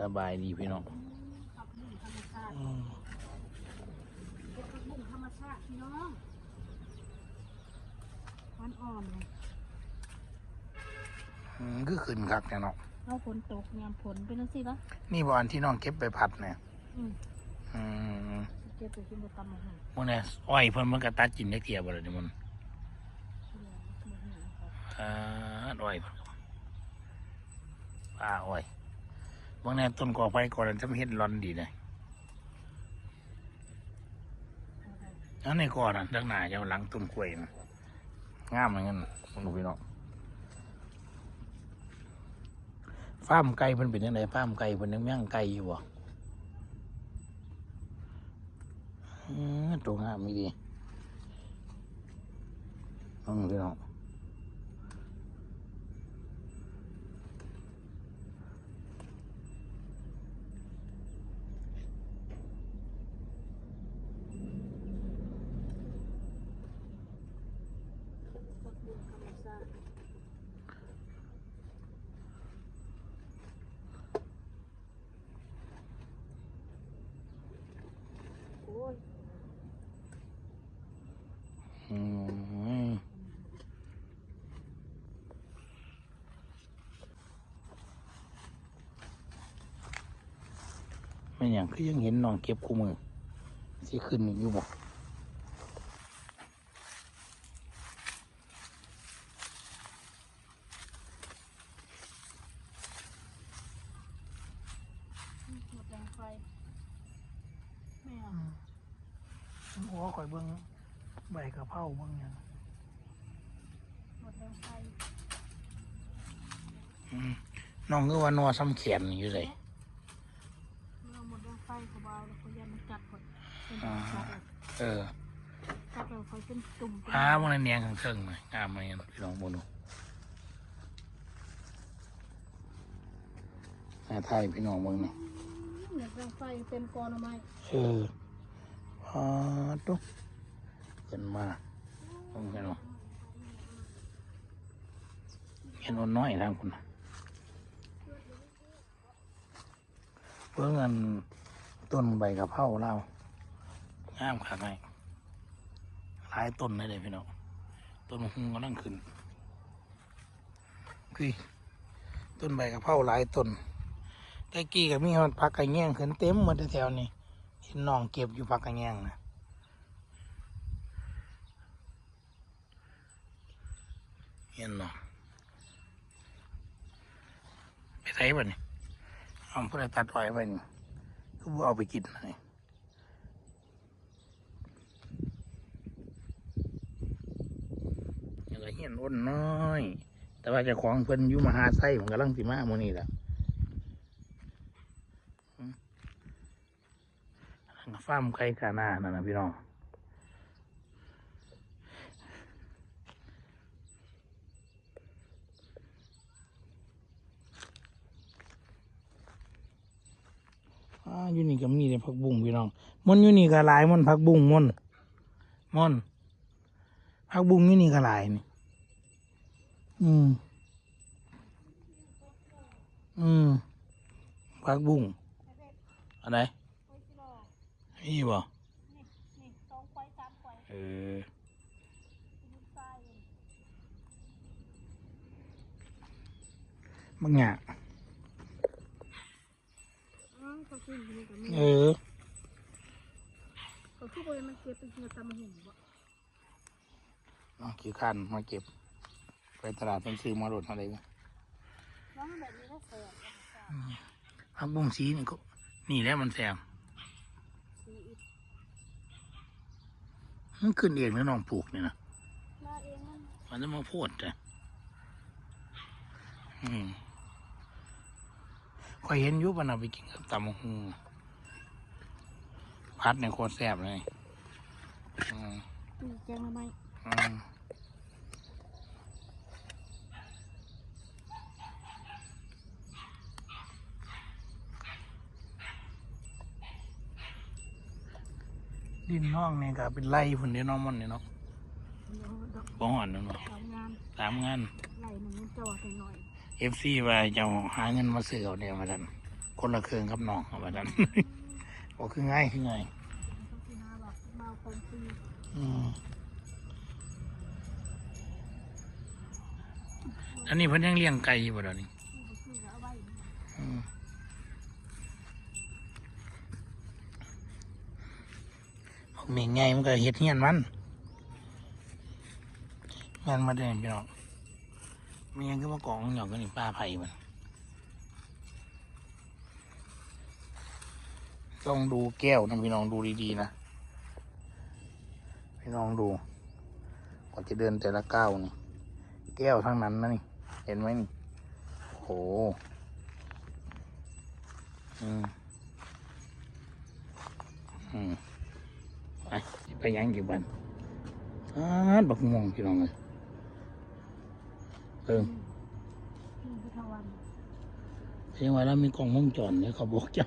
สบายดีพี่น้องผักบุ้งธรรมชาติอืมเป็นผักบุ้งธรรมชาติพี่น้องมันอ่อนเลยอืมคือขึ้นคักแน่เนาะเอาฝนตกยามฝนเป็นจังซี่ปะนี่บอนที่น้องเก็บไปผัดเนี่ยอืมอืมเก็บไปกินบะตำมะฮุ่งมื่อนี้อ้อยเพิ่นมันก็ตัดกินได้เกียบ่ล่ะนี่มันเดี๋ยวมะฮุ่งครับอ่าอ้อยเพิ่นก็ป้าอ้อย บางแน่ต้นกอไฟก่อนนั้นจะเห็นร้อนดีเลยอันนี้ก่อนน่ะด้านหน้าจะหลังต้นกล้วยนะงามเหมือนกันมึงดูพี่น้องฟาร์มไก่เพิ่นเป็นยังไงฟาร์มไก่เพิ่นยังย่งไก่อยู่บ่อืมตัวงามมีดีอืมพี่น้อง ผักบุ้งธรรมชาติโอ้ย อืม ไม่อย่างคือยังเห็นน้องเก็บคู่มือสิขึ้นอยู่บ่หมดแรงไฟไม่เอาโอ้ข่อยเบิ่งใบกะเพราเบิ่งหยังหมดแรงไฟอืมน้องคือว่านอซ้ำแขนอยู่เลย อ่ากัดเลยเออกัดเลยเขาเป็นตุ่มเป็นพาพวกนั้นเนียงข้างเทิงหน่อยงามไหมนพี่น้องบนูแม่ไทยพี่น้องเบิ่งนี่หมดแรงไฟเต็มกอนเอาไม้เออพาตุเห็นมาเบิ่งเห็นบ่เห็นอ่อนน้อยทางคุณน่ะเบิ่งอันต้นใบกะเพราเล่า งามขนาดไหนหลายต้นเลยเด้พี่น้องต้นหุงกำลังขึ้นคือต้นใบกระเพราหลายต้นแตะกี้ก็มีมันพักกระแยงขึ้นเต็มหมดแถวนี้เห็นน้องเก็บอยู่พักกระแยงนะเห็นเนาะไปไสบ่นี่เอาผู้ใดตัดไว้ไว้นี่ก็เอาไปกินให้ยัง อ้นน้อย แต่ว่าจะของเพิ่นอยู่มหาไส้ผมกำลังสิมาโมนี่แหละอืมฟามไก่กาหน้านั่นนะพี่น้องอ่าอยู่นี่ก็มีแต่ผักบุ้งพี่น้องมันอยู่นี่ก็หลายมันผักบุ้งมันมันผักบุ้งอยู่นี่ก็หลายนี่ อืม อืมผักบุ้งอะไรนี่บ่นี่นี่สองควายสามควายเออลูกไส้บางอย่างอ้าวเขาขึ้นนี่กับมีเออเขาขึ้นไปมันเก็บเป็นเงินตามมาหุ่นบ่เอาขี้ขันมาเก็บไป ตลาดเป็นซื้อมาโดดอะไรกันแล้วมันแบบนี้ก็แสบผักบุ้งสีนี่ก็นี่แหล้วมันแซมสีอิดมันขึ้นเองแล้วน้องปลูกนี่นะมาเองมันมันจะมาโพดจ้ะอืมคอยเห็นอยุบมันเอาไปกินกับตำบักหูพัดในโคตรแซ่บเลยอืมตีแกงทำไมอืม ดินน้องเนี่ยก็เป็นไร่ผลเดียวน้องมันเนี่ยเนาะเดี๋ยวดอกบ่หอนนั่นเนาะทำงานตามงานไหลหนึ่งมันจะว่าไปหน่อยเอฟซีว่าจะหาเงินมาซื้อเอาเนี่ยมาดันเคนละเครื่องครับน้องเอาไปนั้นบอกคือง่ายคือง่ายต้องกินห้าบาทมาเอาของฟรีอืมอันนี้เพิ่นยังเลี้ยงไก่อยู่บ่เดยวนี้ เอาเมงไงมันก็เฮ็ดเฮียนมันม่นมาเด้พี่น้องมีหยังก็มากองหยอกกันนี่ป้าไผ่มันต้องดูแก้วนะพี่น้องดูดีๆนะพี่น้องดูก่อนจะเดินแต่ละก้าวนี่แก้วทั้งนั้นนะนี่ เห็นไหมนี่โหอืมอืม ไปไปยังกี่วันอ่าบักม่วงพี่น้องเลยเออกินพุทธวันเพียงว่าเรามีกล้องวงจรเนี่ยเขาบอกจ้า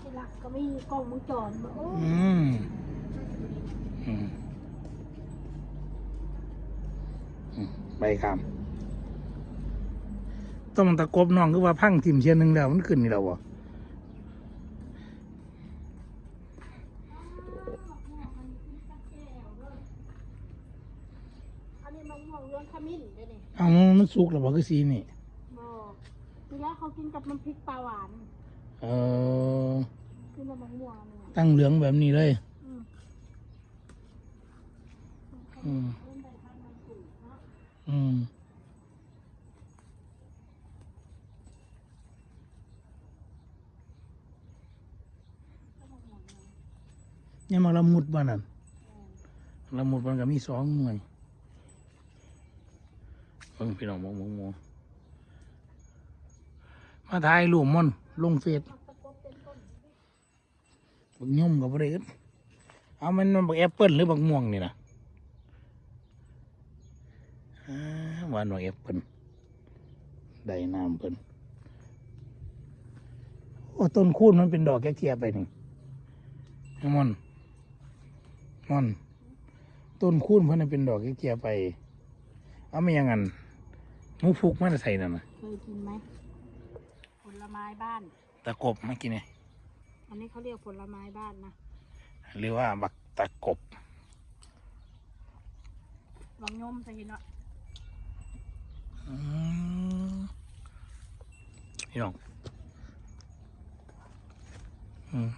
ที่หลักก็ไม่มีกล้องวงจรมาโอ้อืมอืมอืมไปครับต้องตะกบน้องคือว่าพังทิมเชียนหนึ่งแล้วมันขึ้นนี่แล้ววะ อันนี้มะม่วงเรื่องขมิ้นเด้นี่ เอา มันสุกแล้วบอกคือสีนี่บอกทีแรกเขากินกับน้ำพริกปลาหวานเออกินกับมะม่วงอันนี่ตั้งเหลืองแบบนี้เลย อืมอืมเล่นใบพันธุ์มันสูงเนาะอืมเนี่ยมาละมุดบ้านั่นละมุดมันก็มีสองหน่วยเบิ่งพี่น้องมองมองมองมาถ่ายรูปมันลงเฟซบักย่มกับบ่ได้อึดเอามันมันบักแอปเปิ้ลหรือบักม่วงนี่นะหวานบักแอปเปิ้ลได้น้ำเปิ้นโอ้ต้นคูนมันเป็นดอกแก่ๆไปนี่มอนมอน ต้นคูนเพิ่นนเป็นดอกแก่ๆไป เอาไม่ยังงั้น มูฟุกมันจะใส่นั่นนะเคยกินไหมผลไม้บ้าน ตะกบมากินเนี่ยอันนี้เขาเรียกผลไม้บ้านนะหรือว่าบักตะกบลองยมใส่เนาะอืมพี่น้องอืม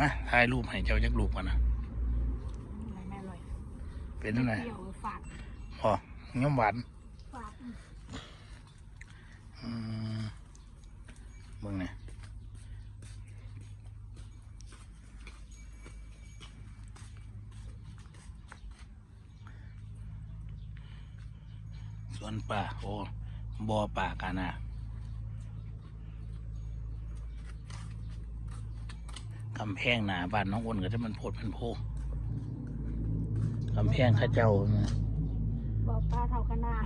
นะถ่ายรูปให้เจ้าจักรูปกันนะอะไรแม่อร่อยเป็นยังไงเปรี้ยวฝาดพอย่อมหวานฝาดอืมเบิ่งเนี่ยสวนป่าโอ้บ่อป่ากานาำแพงหนาบ้านน้องอ้นก็จะมันโพดมันโพกำแพงเข้าเจ้านะบอกป้าเท่ากันหน้า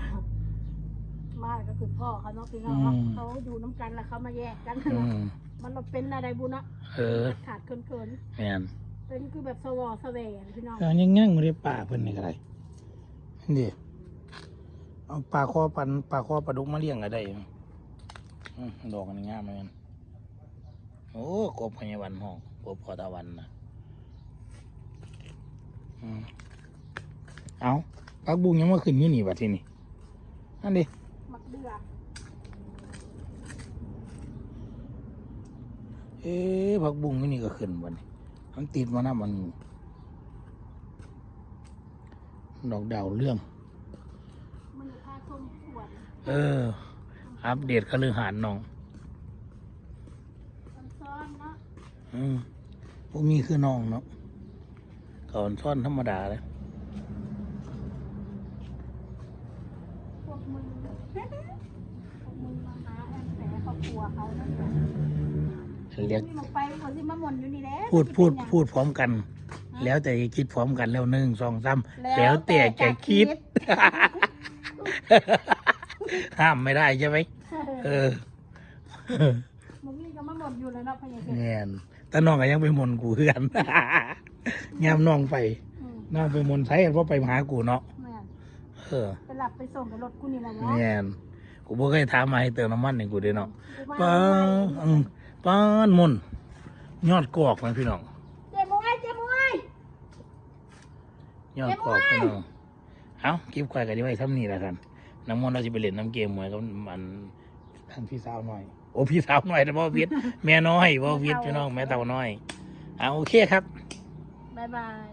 มาก็คือพ่อเขาเนาะพี่น้องเนาะเขาอยู่น้ำกันแล้วเขามาแยกกันอืเนาะมมันมาเป็นอะไรบุญนะเออขาดเขินแม่นๆเป็นคือแบบสวอสเวรพี่น้องเอายังงั้งไม่ได้ป่าเพิ่นนี่ก็ได้นี่เอาปลาคอปันปลาคอปลาดุกมาเลี้ยงก็ได้อืมดอกอันนี้งามเหมือนกันโอ้กบพญาวันห้อง กบพอตะวันนะอืมเอาปักบุงยังมาขึ้นอยู่นี่บัดที่นี่นั่นดิมักเดือเอ๊ะผักบุงอยู่นี่ก็ขึ้นบัดนี้มันติดมาหน้ามัน ดอกดาวเรื่องมันอยู่ท่าส้มขวดเออ อัปเดตคฤหาสน์น้องซ้อนๆเนาะอืม พวกมีคือน้องเนาะก่อนซ่อนธรรมดาเลยพวกมึงพวกมึงมาหาแอนแฝครอบครัวเขานั่นแหละเรียกนี่มึงไปเขาสิมาหม่นอยู่นี่แหละพูดพูดจะเป็นหยังพูดพร้อมกัน แล้วแต่จะคิดพร้อมกันแล้วหนึ่งสองสามแล้วแต่จะคิด ห้ามไม่ได้ใช่ไหมเออมึงนี่ก็มาหม่นอยู่เลยเนาะพะยายเพชรแน่น แต่น้องก็ยังไปมนกูคือกันยามน้องไปอืมน้องไปมนใช้เพราะไปหากูเนาะแม่นเออไปหลับไปส่งกับรถกูนี่แหละเนาะแม่นกูบ่เคยถามมาให้เติมน้ำมันให้กูเด้เนาะกูมาป้าใหม่อืมป้านมุนยอดกอกนะพี่น้องเจ๊มวยเจ๊มวย ยอดกอกพี่น้องเอ้าคลิปควายกันดีไว้ทำนี่แหละกันน้ำมันต์เราจะไปเล่นน้ำเกมมวยกับมันท่านพี่สาวหน่อย โอ้พี่สาวหน่อยแต่บ่วิทย์แม่น้อยบ่วิทย์พี่น้องแม่เต่าน้อยอ่าโอเคครับ บ๊ายบาย